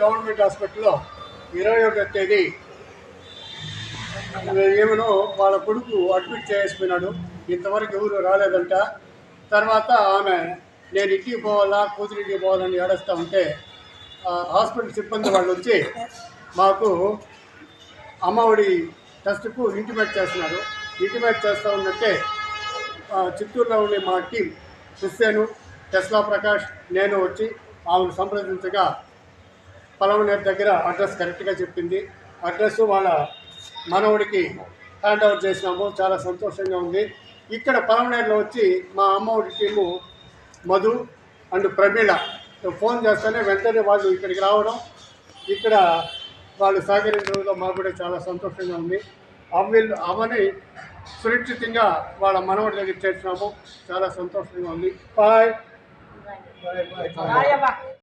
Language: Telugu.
గవర్నమెంట్ హాస్పిటల్లో ఇరవై ఒకటో తేదీ ఏమనో వాళ్ళ కొడుకు అడ్మిట్ చేసిపోయినాడు ఇంతవరకు ఎవరు రాలేదంట. తర్వాత ఆమె నేను ఇంటికి పోవాలా కూతురింటికి పోవాలని ఏడుస్తూ ఉంటే హాస్పిటల్ సిబ్బంది వాళ్ళు వచ్చి మాకు అమ్మఒడి టెస్ట్కు ఇంటిమేట్ చేస్తున్నారు. ఇంటిమేట్ చేస్తూ ఉన్నట్టే చిత్తూరులో ఉండే మా టీం హుస్సేను టెస్లా ప్రకాష్ నేను వచ్చి ఆమెను సంప్రదించగా పలమనేర్ దగ్గర అడ్రస్ కరెక్ట్గా చెప్పింది. అడ్రస్ వాళ్ళ మనవుడికి హ్యాండ్ ఓవర్ చేసినాము. చాలా సంతోషంగా ఉంది. ఇక్కడ పలవనేరులో వచ్చి మా Ammavodi team Madhu and Pramila phone చేస్తేనే వెంటనే వాళ్ళు ఇక్కడికి రావడం. ఇక్కడ వాళ్ళు సహకరించడంలో మాకు కూడా చాలా సంతోషంగా ఉంది. అమ్మిల్ అమ్మని సురక్షితంగా వాళ్ళ మనవడి దగ్గర చేర్చినాము. చాలా సంతోషంగా ఉంది. బాయ్. Bye bye.